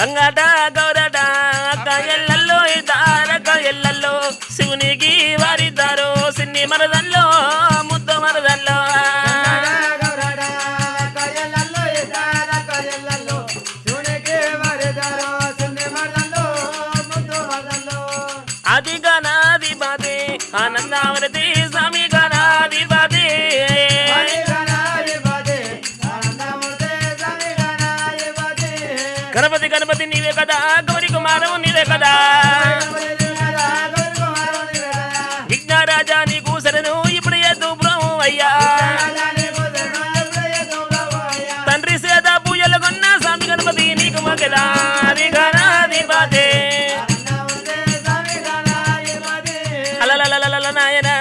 గంగట గౌరట ఎల్లల్లో ఇదారక ఎల్లల్లో. శివునికి వారిద్దారు సిన్ని మరదల్లో ముద్దు మరదల్లో. అది గణాధిపతి ఆనందావరతి కదా విఘ్నరాజా నీకు శరణు ఇప్పుడు ఎదుబ్రం అయ్యా తండ్రి సేద పూజలు కొన్న స్వామి గణపతి నీకు గణాధిపతి అలలలలల నాయనా.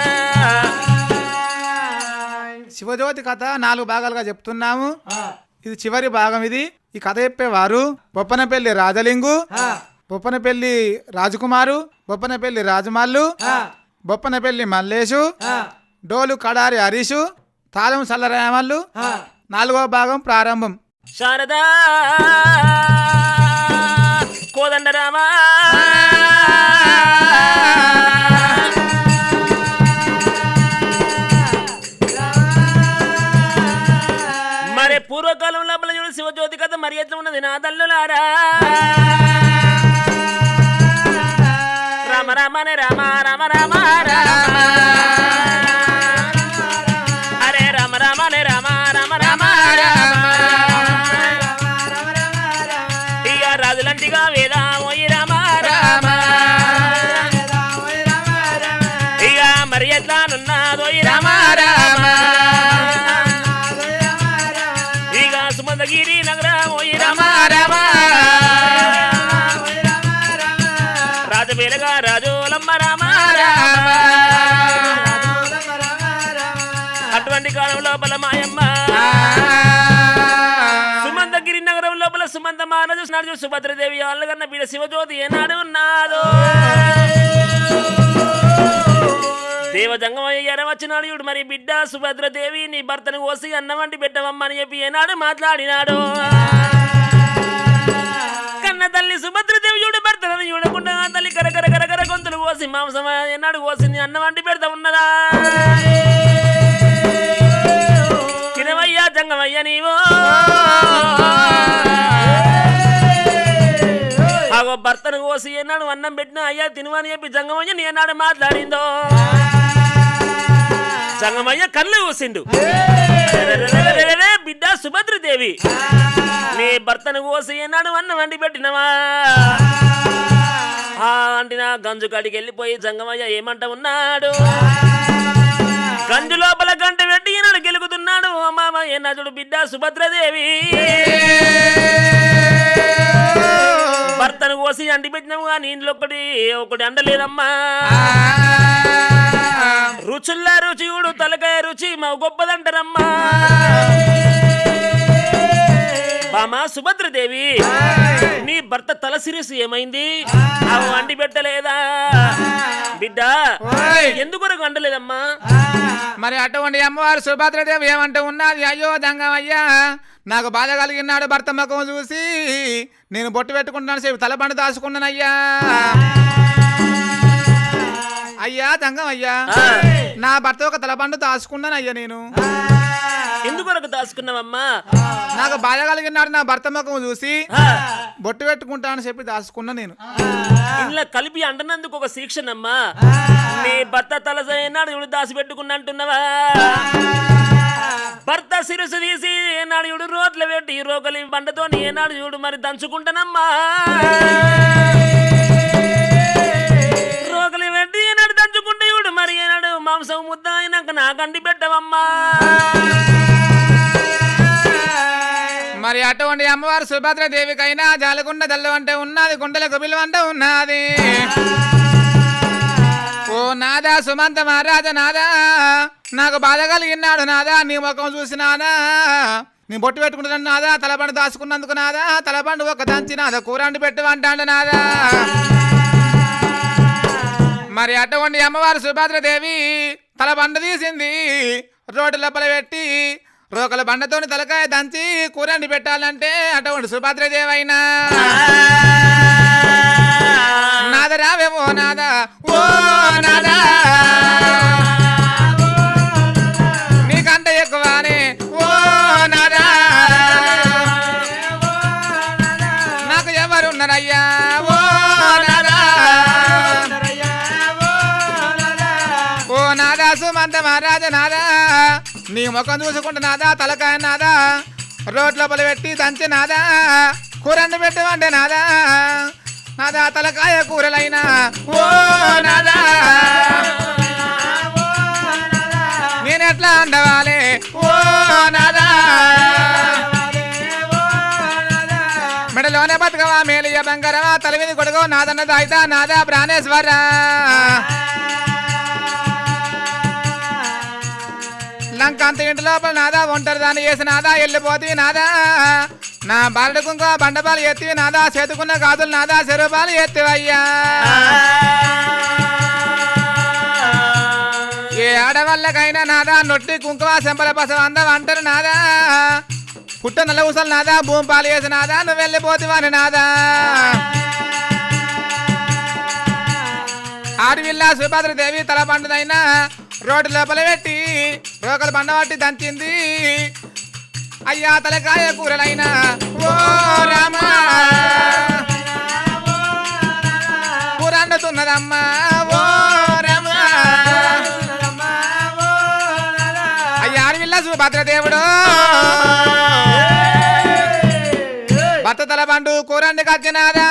శివజ్యోతి కథ నాలుగు భాగాలుగా చెప్తున్నాము. ఇది చివరి భాగం ఇది. ఈ కథ చెప్పేవారు బొప్పనపల్లి రాజలింగు. బొప్పనపల్లి రాజకుమారు బొప్పనపల్లి రాజమల్లు బొప్పనపల్లి మల్లేషు డోలు కడారి హరీషు తాళం సల్లరామల్లు నాలుగవ భాగం ప్రారంభం. శారదా కోదండరామా. మరి పూర్వకాలం లోపల చూడు శివజ్యోతి కథ మరి ఎట్లా ఉన్నది నా తల్లులారా? రామ రమ రామ లోపల సుమంత మానజు నాడు సుభద్రదేవి. వాళ్ళకన్న బిడ శివజ్యోతి ఏనాడు ఉన్నాడు. దేవజంగమయ్య వచ్చినాడు ఇడు మరి బిడ్డ సుభద్రదేవి నీ భర్తను కోసి అన్నం వంటి బిడ్డవమ్మని చెప్పి ఏనాడు మాట్లాడినాడు. కన్న తల్లి సుభద్రదేవి చూడు భర్తను చూడకుండా తల్లి కరకర కరకర గొంతులు కోసి మాంసం ఏనాడు కోసింది అన్న వంటి పెడతా ఉన్నదా? కోసి ఏనాడు అన్నం పెట్టిన అయ్యా తినవని చెప్పి జంగమయ్య నేనాడు ఏనాడు మాట్లాడిందో? జంగమయ్య కళ్ళు కోసిండు బిడ్డ సుభద్రదేవి. నీ భర్తను కోసి ఏనాడు అన్నం వండి పెట్టినవా? ఆ అంటిన గంజు కాడికి వెళ్ళిపోయి జంగమయ్య ఏమంట ఉన్నాడు? గంజు లోపల గంట పెట్టి ఈనాడు గెలుగుతున్నాడు. ఓ మామ ఏనాడు బిడ్డ సుభద్రదేవి. భర్తను కోసి అంటి పెట్టినావు కానీ ఇంట్లో ఒకటి ఒకటి అండలేదమ్మా రుచుల్లా రుచి చూడు తలకాయ రుచి మా గొప్పదంటారమ్మా. బామా సుభద్రదేవి భర్త తల సిరిసి ఏమైంది? అంటి పెట్టలేదా? బిడ్డ ఓయ్. ఎందుకొరకు అండలేదమ్మా మరి అటువంటి అమ్మవారు సుభద్రదేవి ఏమంటూ ఉన్నది? అయ్యో దంగమయ్యా నాకు బాధ కలిగినాడు భర్త ముఖం చూసి. నేను బొట్టు పెట్టుకుంటున్నాను సేపు తలబండ దాచుకున్నానయ్యా అయ్యా. దంగం అయ్యా. నా భర్త ఒక తలబండ దాచుకున్నాను అయ్యా నేను. ఎందుకొరకు దాచుకున్నావమ్మా? నాకు బాధ కలిగినాడు నా భర్త ముఖం చూసి బొట్టు పెట్టుకుంటా అని చెప్పి దాచుకున్నా నేను. ఇంట్లో కలిపి అంటనందుకు ఒక శిక్షణమ్మా. నీ భర్త తలసైనాడు ఇవిడు దాచి పెట్టుకున్నంటున్నావా? భర్త సిరుసు తీసి ఏనాడు ఇవిడు రోడ్లు పెట్టి రోకలి బండతో ఏనాడు చూడు మరి దంచుకుంటానమ్మా. అడిగినాడు మాంసం ముద్ద అయినాక నాకండి పెట్టవమ్మా. మరి అటువంటి అమ్మవారు సుభద్ర దేవికైనా జాలకుండ దల్లు అంటే ఉన్నది గుండెల గుబిలు అంటే ఉన్నది. ఓ నాదా సుమంత మహారాజా నాదా నాకు బాధ కలిగినాడు నాదా నీ ముఖం చూసినానా నీ బొట్టు పెట్టుకుంటున్నాను నాదా తలబండు దాచుకున్నందుకు నాదా తలబండు ఒక దంచి నాదా కూరండి పెట్టు అంటాడు నాదా. మరి అటువంటి అమ్మవారు సుభద్రదేవి తల బండ తీసింది. రోడ్డు లోపల పెట్టి రోకల బండతోని తలకాయ దంచి కూరండి పెట్టాలంటే అటువంటి సుభద్రదేవి అయినా నాద రావేమో నాద. ఓ నాదా. నాదా సుమంత మహారాజ నాదా నీ ముఖం చూసుకుంటున్నాదా నాదా తలకాయ నాదా రోడ్ లోపల పెట్టి దంచి నాదా కూరని పెట్టమంటే నాదా నాదా తలకాయ కూరలైనా. ఓ నాదా నేనెట్లా ఎట్లా అండవాలే ఓ నాదా మెడలోనే బతుకవా మేలియ బంగారవా తల మీద కొడుకో నాదన్న దాయితా నాదా ప్రాణేశ్వరా. లంక ఇంటి లోపల నాదా ఒంటరి దాన్ని చేసి నాదా వెళ్ళిపోతే నాదా. నా బాలుడు కుంకుమ బండపాలు ఎత్తి నాదా చేతుకున్న గాజులు నాదా చెరుపాలు ఎత్తివయ్యా. ఏ ఆడవాళ్ళకైనా నాదా నొట్టి కుంకుమ సెంపల పసం అందం అంటారు నాదా. పుట్ట నల్ల ఊసలు నాదా భూమి పాలు వేసి నాదా నువ్వు వెళ్ళిపోతివని నాదా. ఆడవిల్ల సుభద్రదేవి తల పండుదైనా రోడ్డు లోపల పెట్టి రోకలు బండ పట్టి దంచింది అయ్యా తలకాయ కూరలైనా. ఓ రామా. కూర అండుతున్నదమ్మా ఓ రామా. అయ్యా ఆడవిల్ల సుభద్రదేవుడు భర్త తల పండు కూరండి కచ్చినాదా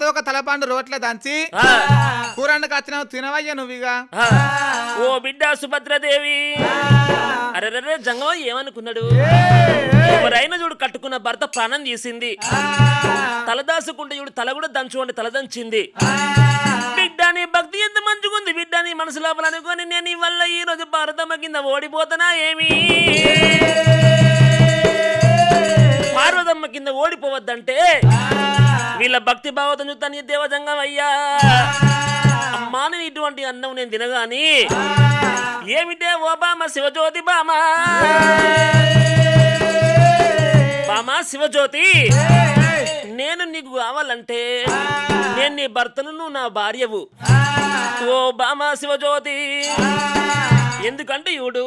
భర్త ఒక తలపండు రోట్ల దంచి ఆ, కూరండి కచ్చినావు తినవయ్యా నువ్వుగా. ఆ. ఓ బిడ్డ సుభద్రదేవి. అరే జంగమ ఏమనుకున్నాడు? ఎవరైనా చూడు కట్టుకున్న భర్త ప్రాణం తీసింది. తలదాసుకుంటే చూడు తల కూడా దంచుకోండి తల దంచింది. బిడ్డ నీ భక్తి ఎంత మంచిగుంది బిడ్డ నీ మనసు లోపల అనుకొని నేను నీ వల్ల ఈ రోజు భారతమ్మ కింద ఓడిపోతానా ఏమి? పార్వతమ్మ కింద ఓడిపోవద్దంటే వీళ్ళ భక్తి భావతం చూస్తాను నీ దేవజంగం అయ్యా. అమ్మా నేను ఇటువంటి అన్నం నేను తినగాని ఏమిటే ఓ బామ శివజ్యోతి బామ? బామ శివజ్యోతి నేను నీకు కావాలంటే నేను నీ భర్తను నువ్వు నా భార్యవు. ఓ బామ శివజ్యోతి ఎందుకంటే ఇవుడు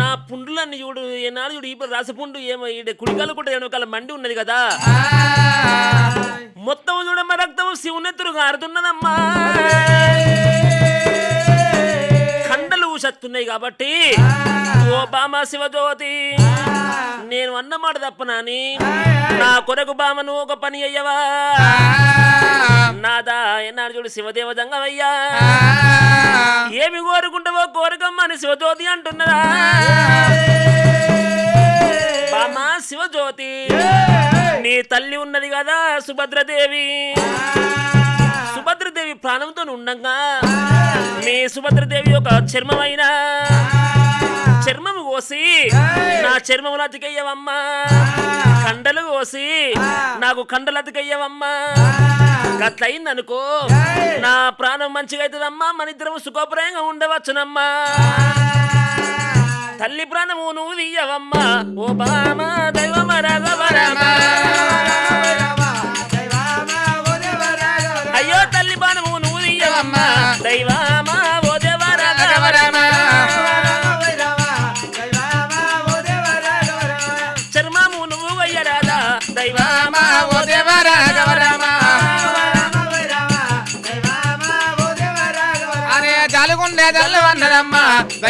నా పుండులన్నీ చూడు ఏనాడు చూడు ఇప్పుడు రసపుండు ఏమో ఈడ కుడికాలు కూడా వెనకాల మండి ఉన్నది కదా. మొత్తం చూడమ్మా రక్తం శివునెత్తురు గారుతున్నదమ్మా కండలు ఊసత్తున్నాయి కాబట్టి ఓ బామా శివజ్యోతి. నేను అన్న మాట తప్పనాని నా కొరకు బామ నువ్వు ఒక పని అయ్యవా? నాదా ఎన్నాడు చూడు శివదేవ జంగమయ్యా. ఏమి కోరుకుంటావో కోరుకమ్మా అని శివజ్యోతి అంటున్నదా? బామా శివజ్యోతి నీ తల్లి ఉన్నది కదా సుభద్రదేవి. సుభద్రదేవి ప్రాణంతో ఉండంగా నీ సుభద్రదేవి యొక్క చర్మమైన? చర్మము కోసి నా చర్మములు అతికయ్యవమ్మా. కండలు కోసి నాకు కండలు అతికయ్యవమ్మా. గట్లయిందనుకో నా ప్రాణం మంచిగా అవుతుందమ్మా మన ఇద్దరం సుఖప్రాయంగా ఉండవచ్చునమ్మా. తల్లి ప్రాణము నువ్వు తీయవమ్మా. ఓ బామ దైవమ రఘవరమ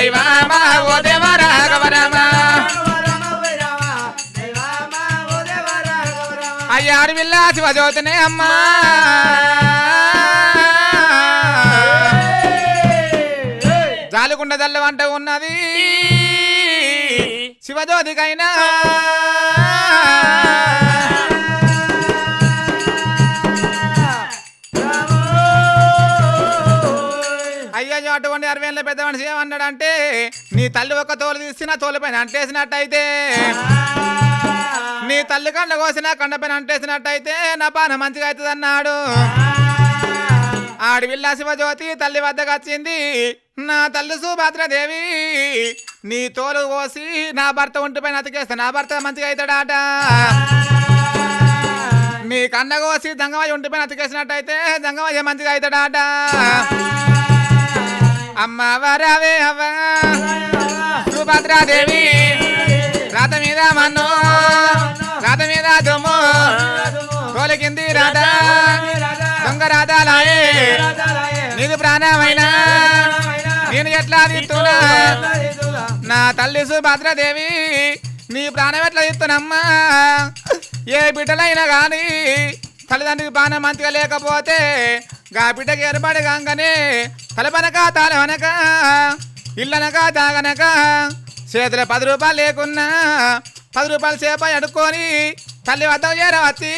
దైవామా ఓ దేవా రాఘవరామా అయ్యా అడవిల్ల శివజ్యోతినే అమ్మా. జాలుకుండ జల్లు వంట ఉన్నది. శివజ్యోతికైనా. అటువంటి అరవేళ్ళ పెద్ద మనిషి ఏమన్నాడంటే నీ తల్లి ఒక తోలు తీసిన తోలు పైన అంటేసినట్టయితే నీ తల్లి కండ కోసిన కండ పైన అంటేసినట్టయితే నా పాన మంచిగా అవుతుంది అన్నాడు ఆడవిల్ల శివజ్యోతి తల్లి వద్దకు వచ్చింది నా తల్లి సుభద్రదేవి నీ తోలు కోసి నా భర్త ఒంటి పైన అతికేస్తే నా భర్త మంచిగా అవుతాడాట. నీ కండ కోసి దంగమయ్య ఒంటి పైన అతికేసినట్టయితే దంగమయ్య మంచిగా అవుతాడాట. అమ్మ వరవే అవ్వా. సుభద్రాదేవి రాత మీద మన్ను. రాత మీద దుమ్ము. తోలికింది రాధ దొంగ రాధాలాయే నీది ప్రాణమైన? నేను ఎట్లా తీస్తున్నా? నా తల్లి సుభద్రదేవి నీ ప్రాణం ఎట్లా తీస్తున్నమ్మా? ఏ బిడ్డలైనా కానీ తల్లిదండ్రికి ప్రాణం మంచిగా లేకపోతే గా బిడ్డకి ఏర్పడి కాగానే తలపనక తాళవనక ఇల్లనక తాగనక చేతిలో పది రూపాయలు లేకున్నా పది రూపాయలు సేప అడుక్కొని తల్లి వద్ద చేరవచ్చి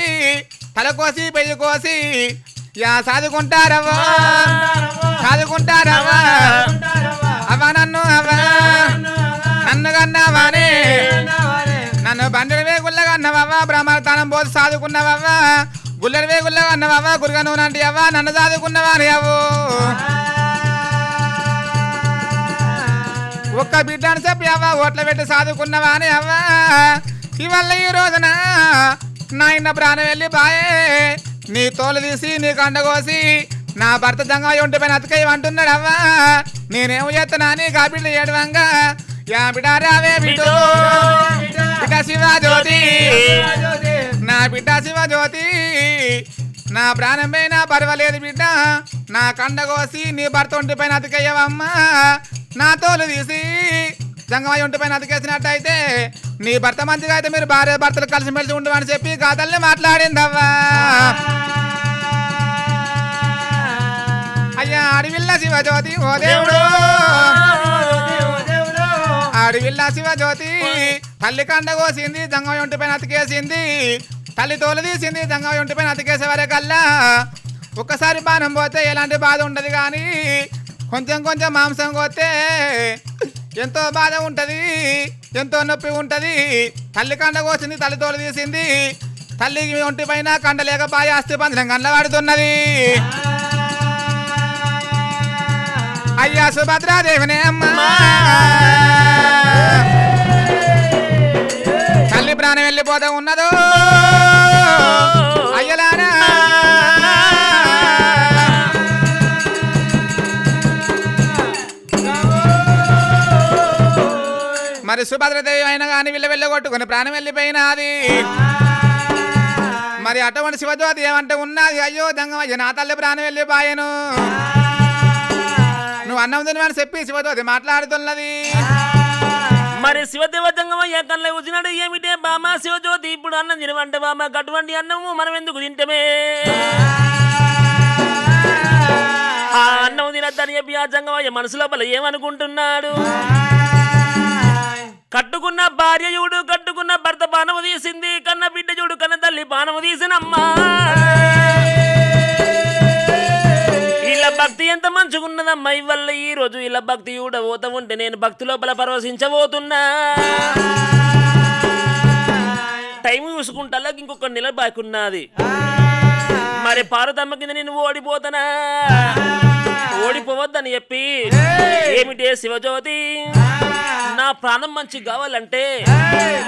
తల కోసి పెయ్యి కోసి యా సాదుకుంటారవ్వా సాదుకుంటారవ్వా అవ్వ నన్ను అవ్వ నన్ను కన్నావానే నన్ను బండెడు వేగుల్లగా అన్నవవ్వ బ్రహ్మతానం పోసి సాదుకున్నవవ్వ గుల్లెడు వేగుల్లగా అన్నవా గురుగా నువ్వు నంటి అవ్వ నన్ను సాదుకున్నవా అవో అవ్వు. ఒక్క బిడ్డను చెప్పి అవ్వ ఓట్లు పెట్టి సాదుకున్నవా అని అవ్వా. ఇవల్ల ఈ రోజున నా ఇన్న ప్రాణం వెళ్ళి బాయే నీ తోలు తీసి నీ కండ కోసి నా భర్త దంగా ఒంటి పైన అతకయ్య అంటున్నాడు అవ్వ. నేనేం చేస్తున్నా నీ కాబిడ్లు ఏడవంగా. యా బిడారావే బిడ్డో. శివజ్యోతి నా ప్రాణం పర్వాలేదు బిడ్డ. నా కండ కోసి నీ భర్త ఒంటి పైన అతికయ్యవమ్మా నా తోలు తీసి జంగమయ్య ఒంటి పైన అతికేసినట్టయితే నీ భర్త మంచిగా అయితే మీరు భార్య భర్తలు కలిసి మెలిసి ఉండమని చెప్పి గాథల్ని మాట్లాడిందవ్వా. అయ్యా అడవిల్ల శివజ్యోతి ఓ దేవుడు. అడవిల్ల శివజ్యోతి తల్లి కండ కోసింది జంగమయ్య ఒంటి పైన అతికేసింది. తల్లి తోలు తీసింది జంగమయ్య ఒంటి పైన అతికేసే వరకల్లా ఒక్కసారి బాణం పోతే ఎలాంటి బాధ ఉండదు కానీ కొంచెం కొంచెం మాంసం కోస్తే ఎంతో బాధ ఉంటుంది ఎంతో నొప్పి ఉంటుంది. తల్లి కండ కోసింది తల్లి తోలు తీసింది. తల్లికి ఒంటి పైన కండ లేక బాగా ఆస్తి పంచడం కండ్ల పడుతున్నది అయ్యా సుభద్రాదేవినే అమ్మా. ప్రాణం వెళ్ళిపోతా ఉన్నదో? అయ్యలానా మరి సుభద్రదేవి అయినా కానీ వీళ్ళ వెళ్ళగొట్టుకుని ప్రాణం వెళ్ళిపోయినది. మరి అటువంటి శివజ్యోతి ఏమంటే ఉన్నది? అయ్యో దంగమయ్య నా తల్లి ప్రాణం వెళ్ళిపోయాను. నువ్వు అన్నం తినమని చెప్పి శివజ్యోతి మాట్లాడుతున్నది. మరి శివదేవ జంగమయ్య కళ్ళ వచ్చినాడు ఏమిటే? బామ శివజ్యోతి ఇప్పుడు అన్నం తినవంట బామ అటువంటి అన్నము మనం ఎందుకు తింటమే? ఆ అన్నం తినద్దని చెప్పి ఆ జంగమయ్య మనసు లోపల ఏమనుకుంటున్నాడు? కట్టుకున్న భార్య చూడు కట్టుకున్న భర్త బాణము తీసింది కన్న బిడ్డ చూడు కన్న తల్లి బాణము తీసినమ్మా. ఎంత మంచుకున్నదమ్మా ఇవల్ల ఈ రోజు ఇలా భక్తి కూడా పోతా ఉంటే నేను భక్తి లోపల పరవశించబోతున్నా. టైం చూసుకుంటా ఇంకొక నెల బాకున్నది. మరి పార్వతమ్మ కింద నేను ఓడిపోతానా? ఓడిపోవద్దని చెప్పి ఏమిటే శివజ్యోతి? నా ప్రాణం మంచి కావాలంటే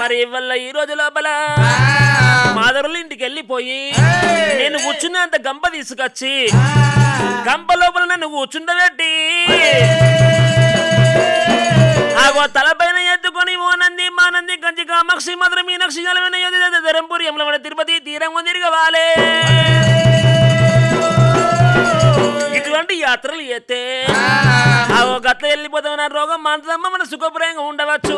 మరి ఇవల్ల ఈ రోజు లోపల? మాదరుల ఇంటికి వెళ్ళిపోయి నేను కూర్చున్నంత గంప తీసుకొచ్చి గంప లోపల నన్ను కూర్చుండబెట్టి ఆగో తలపైన ఎత్తుకొని ఓనంది మానంది కంచి కామాక్షి మధుర మీనాక్షి జలమైన తిరుపతి తీరం తిరగవాలే. ఇటువంటి యాత్రలు ఓ గట్ల వెళ్ళిపోతాం నా రోగం మానదమ్మ మన సుఖప్రాయంగా ఉండవచ్చు.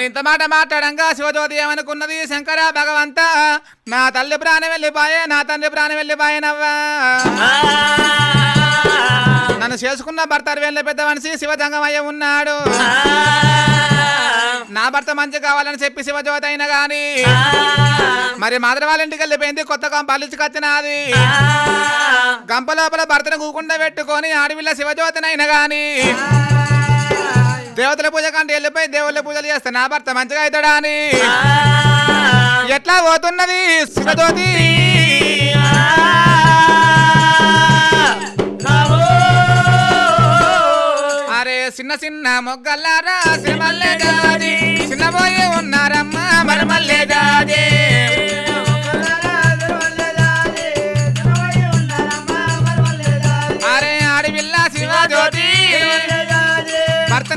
మరి ఇంత మాట మాట్లాడంగా శివజ్యోతి ఏమనుకున్నది? శంకర భగవంత నా తల్లి ప్రాణం వెళ్ళిపోయే నా తండ్రి ప్రాణం వెళ్ళిపోయేనవ్వా. నన్ను చేసుకున్న భర్త అరవేళ్ళ పెద్ద మనిషి శివజంగమయ్య ఉన్నాడు. నా భర్త మంచి కావాలని చెప్పి శివజ్యోతి అయినా గాని మరి మాదర వాళ్ళ ఇంటికి వెళ్ళిపోయింది కొత్త కంపలిచ్చుకొచ్చినది ఆ, గంప లోపల భర్తను కూకుండా పెట్టుకొని ఆడవిల్ల శివజ్యోతినైనా గాని దేవతల పూజ కంటే వెళ్ళిపోయి దేవుళ్ళ పూజలు చేస్తే నా భర్త మంచిగా అవుతాడా అని. ఎట్లా పోతున్నది? శివజ్యోతి అరే చిన్న చిన్న మొగ్గల్లారా సిరిమల్లె జాజి చిన్న పోయి ఉన్నారమ్మా మరమల్లె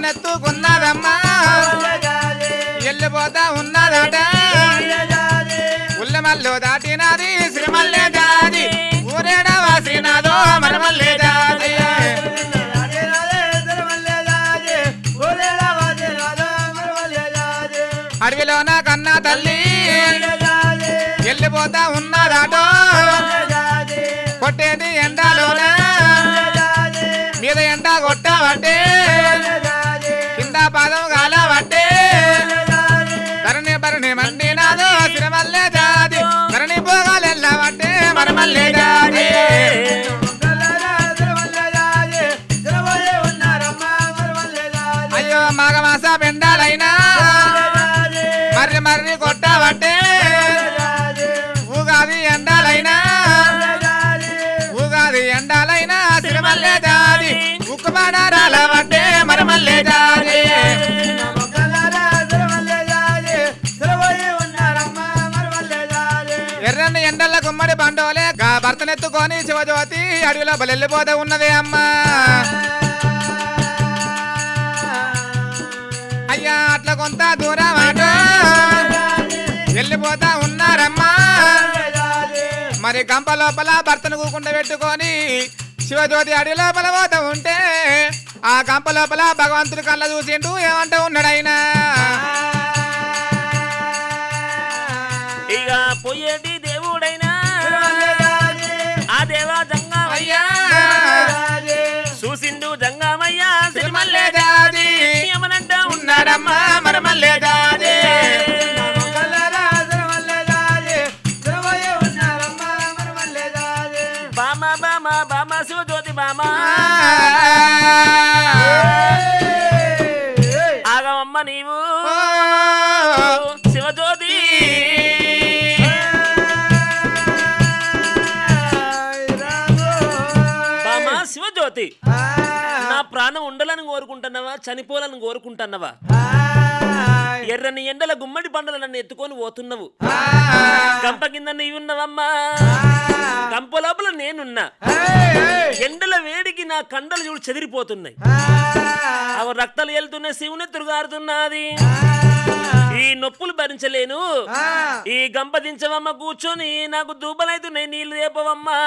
భర్తనెత్తుకున్నదమ్మా వెళ్ళిపోతా ఉన్నదట. ఉల్లమల్లు దాటినది శ్రీమల్లే జాజి ఊరేడ వాసినదో మరమల్లె జాజి అడవిలోన కన్నా తల్లి. వెళ్ళిపోతా ఉన్నదాటో. కొట్టేది ఎండలోన. మీద ఎండ కొట్టబట్టే అయ్యో మాఘమాస పెండాలైనా మర్రి మర్రి కొట్టబట్టే భర్తనెత్తుకొని శివజ్యోతి అడవిలో వెళ్ళిపోతూ ఉన్నదే అమ్మా. అయ్యా అట్లా కొంత దూరం ఆటో. వెళ్ళిపోతా ఉన్నారమ్మా. మరి గంప లోపల భర్తను కూకుండా పెట్టుకొని శివజ్యోతి అడవి లోపల పోతా ఉంటే ఆ గంప లోపల భగవంతుడు కళ్ళ చూసిండు ఏమంటూ ఉన్నాడు ఆయన? ఇక పోయేటి చనిపోవాలని కోరుకుంటున్నావా? ఎర్రని ఎండల గుమ్మడి పంటలు నన్ను ఎత్తుకొని పోతున్నావు. గంప కింద నీవున్నవమ్మా. గంప లోపల నేనున్నా. ఎండల వేడికి నా కండలు చూడు చెదిరిపోతున్నాయి. అవి రక్తాలు వెళ్తున్నాయి శివుని తిరుగారుతున్నది ఈ నొప్పులు భరించలేను. ఈ గంప దించవమ్మ కూర్చొని నాకు దూబలైతున్నాయి నీళ్ళు లేపవమ్మా.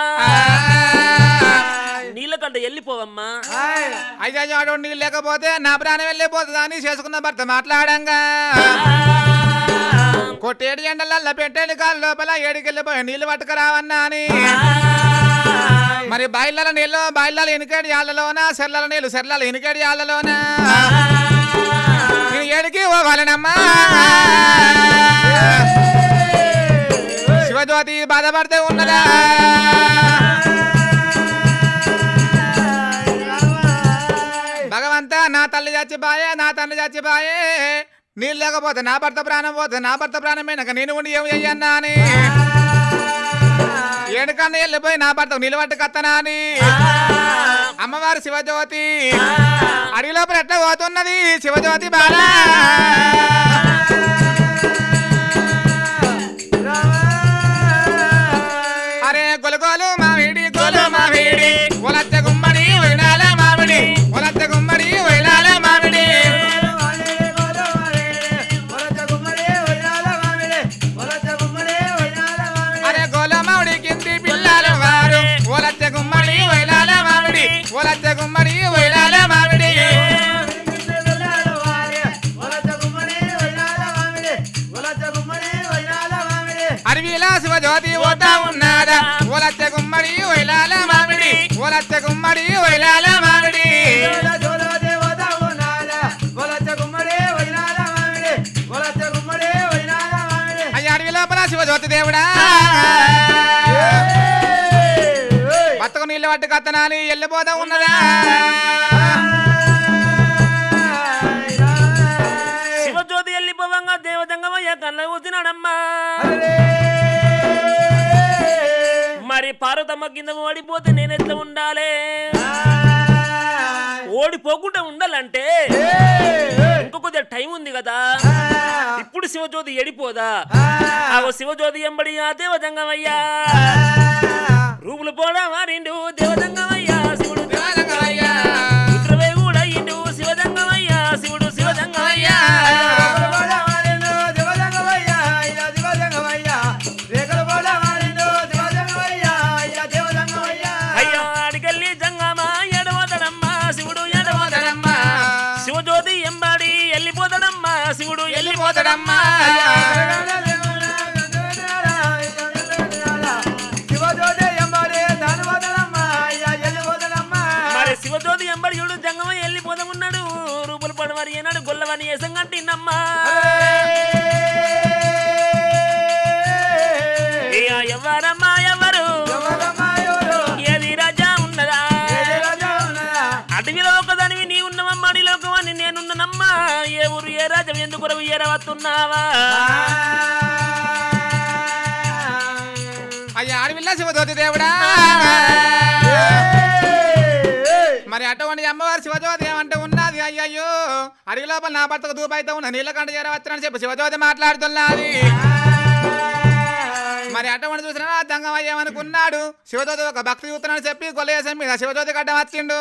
నీళ్ళ కంట వెళ్ళిపోవమ్మా అయ్యా నీళ్ళు లేకపోతే నా ప్రాణం వెళ్ళిపోతుంది అని చేసుకున్న భర్త మాట్లాడంగా. కొట్టేడి ఎండలల్ల పెట్టేడి కాళ్ళ లోపల ఏడికెళ్ళిపోయి నీళ్ళు పట్టుకురావన్నా అని. మరి బాయిల నీళ్ళు బాయిల ఎనికేడి యాళ్ళలోన సెర్ల నీళ్ళు సెర్ల ఎనికేడి యాళ్ళలోన? నేను ఏడికి పోవాలనమ్మా శివజ్యోతి బాధపడితే ఉన్నదా? భగవంతా నా తల్లి చచ్చిపోయే నా తండ్రి బాయే. నీళ్ళు లేకపోతే నా భర్త ప్రాణం పోతే నా భర్త ప్రాణం పోయినాక నేను ఉండి ఏమి చెయ్యన్నా అని. ఏడుకన్నా వెళ్ళిపోయి నా భర్త నిలబట్టుకత్తనా అని. అమ్మవారు శివజ్యోతి. అడవి లోపల ఎట్లా పోతున్నది శివజ్యోతి బాలా? ఒలచ్చ గుమ్మడి వైలాల మామిడి. అడవిలా పోతా ఉన్నాడా. ఓలచ్చ గుమ్మడి వైలాల మామిడి. ఓలచ్చ గుమ్మడి మామిడి. అయ్య అడవి లోపల దేవుడా. బతకు నీళ్ళు పట్టు కత్తనాలి వెళ్ళిపోతా ఉన్నదా? శివజ్యోతి వెళ్ళిపోవంగా దేవదంగమయ్య కళ్ళ కూర్చున్నాడమ్మా మరి పార్వతమ్మ కింద ఓడిపోతే నేను ఎట్లా ఉండాలి? ఓడిపోకుండా ఉండాలంటే ఇంకో కొద్దిగా టైం ఉంది కదా. ఇప్పుడు శివజ్యోతి ఎడిపోదా ఆ! శివజ్యోతి ఎంబడి ఆ దేవదంగమయ్యా రూపులు పోడా మారిండు దేవదంగమయ్యా శివుడు దేవదంగమయ్యా. రుద్రవే కూడా ఇండు శివదంగమయ్యా శివుడు శివదంగమయ్యా. శివుడు వెళ్ళిపోతాడమ్మా ఇక ఎవరమ్మా ఎవరు? ఏది రాజా ఉన్నదా? అడవిలో ఒకదానివి నీ ఉన్నవమ్మా అడవిలో ఒకవాని నేనున్ననమ్మా. ఏ ఊరు ఏ రాజం ఎందుకు ఏరవతున్నావా అయ్యా అడవిల్ల శివజ్యోతి దేవుడా. మరి అటువంటి అమ్మవారి శివజ్యోతి ఏమంటే ఉన్నది? అయ్యయ్యో. అడవి లోపల నా భర్తకు దూపైతే ఉన్న నీళ్ళకంట చేరవచ్చని చెప్పి శివజ్యోతి మాట్లాడుతున్నది. మరి అటువంటి చూసినా దంగమయ్య ఏమనుకున్నాడు? శివజ్యోతి ఒక భక్తి చూస్తున్నాడు చెప్పి కొల్లేసం మీద శివజ్యోతి గడ్డం వచ్చిండు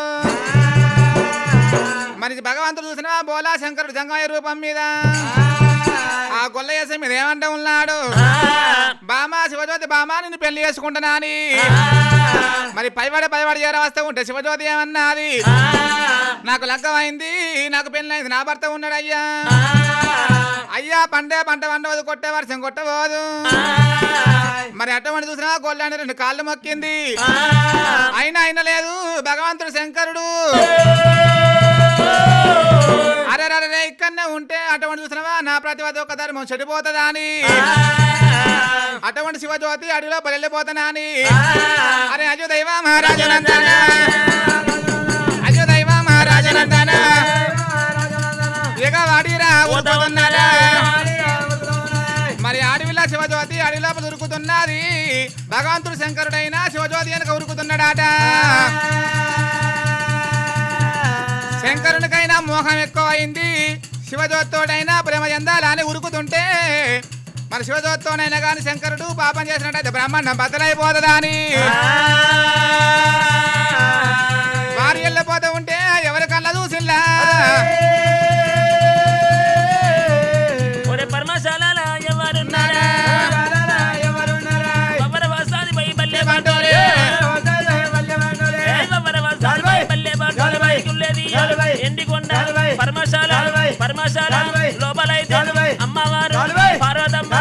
మరి భగవంతుడు చూసినా బోలా శంకరుడు జంగమయ్య రూపం మీద. ఆ గొల్లయ్య మీద ఏమంటే ఉన్నాడు? బామా శివజ్యోతి బామా నిన్ను పెళ్ళి చేసుకుంటున్నాని మరి పైవాడే పైవాడు చేర వస్తే ఉంటే శివజ్యోతి ఏమన్నది? నాకు లగ్గమైంది నాకు పెళ్ళైంది నా భర్త ఉన్నాడు అయ్యా అయ్యా పండే పంట పండవదు కొట్టే వర్షం కొట్టబోదు మరి అటువంటి చూసినా గొల్లాంటి రెండు కాళ్ళు మొక్కింది. అయినా అయినా లేదు భగవంతుడు శంకరుడు. అరే అరే ఇక్కడనే ఉంటే అటువంటి చూసినవా? నా ప్రతివాది ఒక ధర్మం చెడిపోతుందా అని? అటువంటి శివజ్యోతి అడవిలో వెళ్ళిపోతానా అని? అరే అజు దైవ మహారాజనందన అజు దైవ మహారాజనందన ఇక వాడిరా ఊరుకుతున్నాడా మరి అడవిలో శివజ్యోతి అడవిలో దొరుకుతున్నది భగవంతుడు శంకరుడైన శివజ్యోతి వెనక ఉరుకుతున్నాడట శంకరునికైనా మోహం ఎక్కువ అయింది శివజ్యోతితోడైనా ప్రేమ చెందాలని ఉరుకుతుంటే మరి శివజ్యోతితోనైనా కానీ శంకరుడు పాపం చేసినట్టయితే బ్రహ్మాండం బద్దలైపోతుందా అని వారు వెళ్ళిపోతూ ఉంటే ఎవరి కళ్ళ చూసిల్లా? లోపలైతే అమ్మవారు పార్వతమ్మ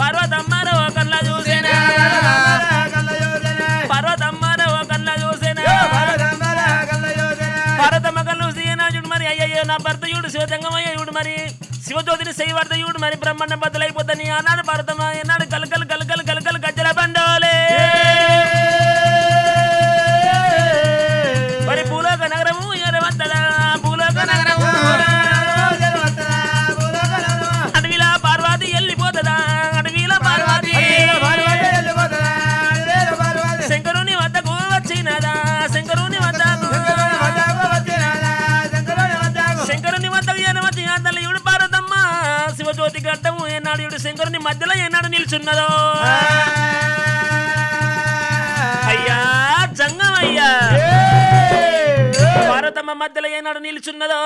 పార్వతమ్మను ఒకళ్ళ చూసేనా? పార్వతమ్మను ఒకళ్ళ చూసేనా? పార్వతమ్మ కళ్ళు చూసేనా? చూడు మరి? అయ్యయ్యో నా భర్త చూడు శివజంగమయ్య చూడు మరి. శివజ్యోతిని శైవార్త చూడు మరి బ్రహ్మాండ బద్దలైపోతాని ఆనాడు పార్వతమ్మ. నిల్చున్నదో అయ్యా జంగమయ్యా పార్వతమ్మ మధ్యలో ఏనాడు నిల్చున్నదో?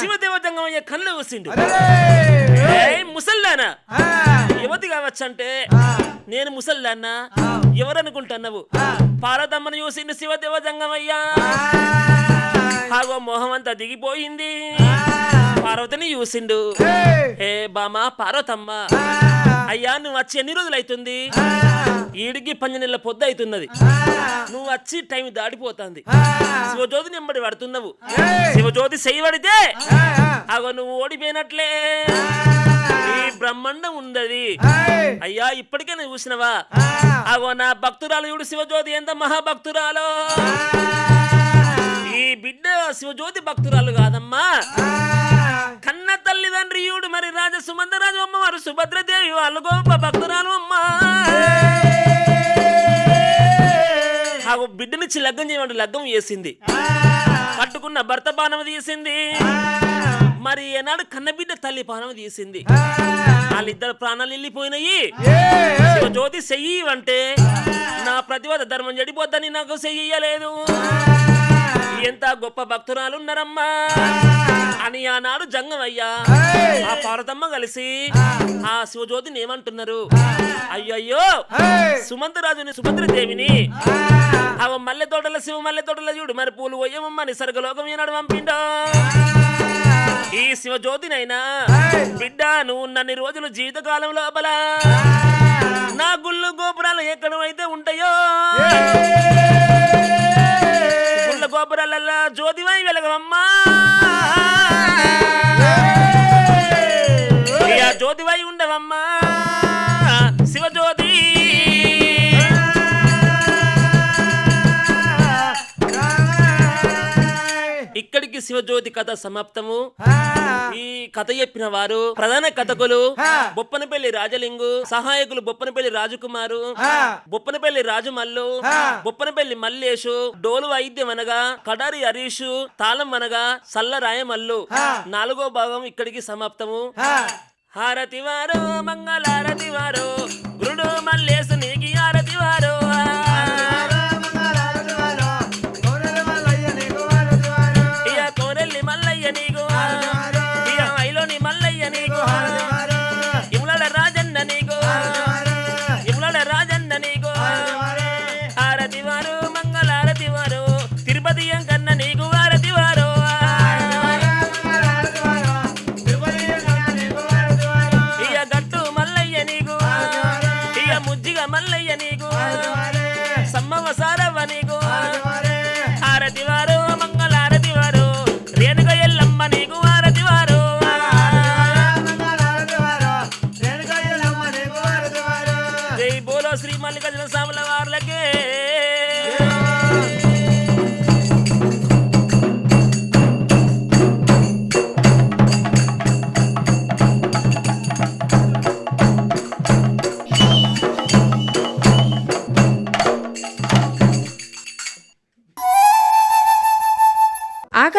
శివదేవ జంగమయ్య కళ్ళు ఏయ్ ముసల్లానా? యువతి కావచ్చంటే నేను ముసల్లాన్నా ఎవరనుకుంటున్నావు? పార్వతమ్మను చూసిండు శివదేవ జంగమయ్యా ఆగో మొహం అంతా దిగిపోయింది శివజ్యోతిని చూసిండు. ఏ బామా పార్వతమ్మ. అయ్యా నువ్వు వచ్చి ఎన్ని రోజులు అవుతుంది? ఈడికి పంజ నెలల పొద్దు అవుతున్నది. నువ్వు వచ్చి టైం దాడిపోతుంది శివజ్యోతి నింబడి పడుతున్నావు. శివజ్యోతి చెయ్యి పడితే అగో నువ్వు ఓడిపోయినట్లే. ఈ బ్రహ్మాండం ఉన్నది. అయ్యా ఇప్పటికే నువ్వు చూసినవా? అగో నా భక్తురాలు చూడు శివజ్యోతి ఎంత మహాభక్తురాలో. ఈ బిడ్డ శివజ్యోతి భక్తురాలు కాదమ్మా. కన్న తల్లిదండ్రి ఈయుడు మరి రాజ సుమందరాజు అమ్మ వారు సుభద్రదేవి వాళ్ళు గొప్ప భక్తురాలు అమ్మా. ఆ బిడ్డనిచ్చి లగ్గం చేయమంటే లగ్గం చేసింది కట్టుకున్న భర్త పానం తీసింది. మరి ఏనాడు కన్నబిడ్డ తల్లి పానం తీసింది. వాళ్ళిద్దరు ప్రాణాలు వెళ్ళిపోయినాయి శివజ్యోతి చెయ్యి అంటే నా ప్రతివాద ధర్మం చెడిపోద్దని నాకు చెయ్యలేదు. ఎంత గొప్ప భక్తురాలు ఉన్నారమ్మా అని ఆనాడు జంగమయ్యా. ఆ పార్వతమ్మ కలిసి ఆ శివజ్యోతిని ఏమంటున్నారు? అయ్యయ్యో సుమంతరాజుని సుభద్రదేవిని అవ మల్లె తోటల శివ మల్లె తోటల చూడు మరి పూలు పోయమమ్మ నిసర్గలోకం ఏనాడు పంపిండో. ఈ శివజ్యోతినైనా బిడ్డ నువ్వు నన్ని రోజులు జీవితకాలం లోపల నా గుళ్ళు గోపురాలు ఎక్కడైతే ఉంటాయో? గుళ్ళ గోపురాలల్లా జ్యోతివై వెలగవమ్మా. జ్యోతివై ఉండవమ్మా. శివజ్యోతి శివజ్యోతి కథ సమాప్తము. ఈ కథ చెప్పిన వారు ప్రధాన కథకులు బొప్పనపల్లి రాజలింగు సహాయకులు బొప్పనపల్లి రాజకుమారు బొప్పనపల్లి రాజమల్లు బొప్పనపల్లి మల్లేషు డోలు వైద్యం అనగా కడారి హరీషు తాళం అనగా సల్ల రాయమల్లు. నాలుగో భాగం ఇక్కడికి సమాప్తము. హారతి వారు మంగళారతి వారు గురుడు మల్లేసు నీకి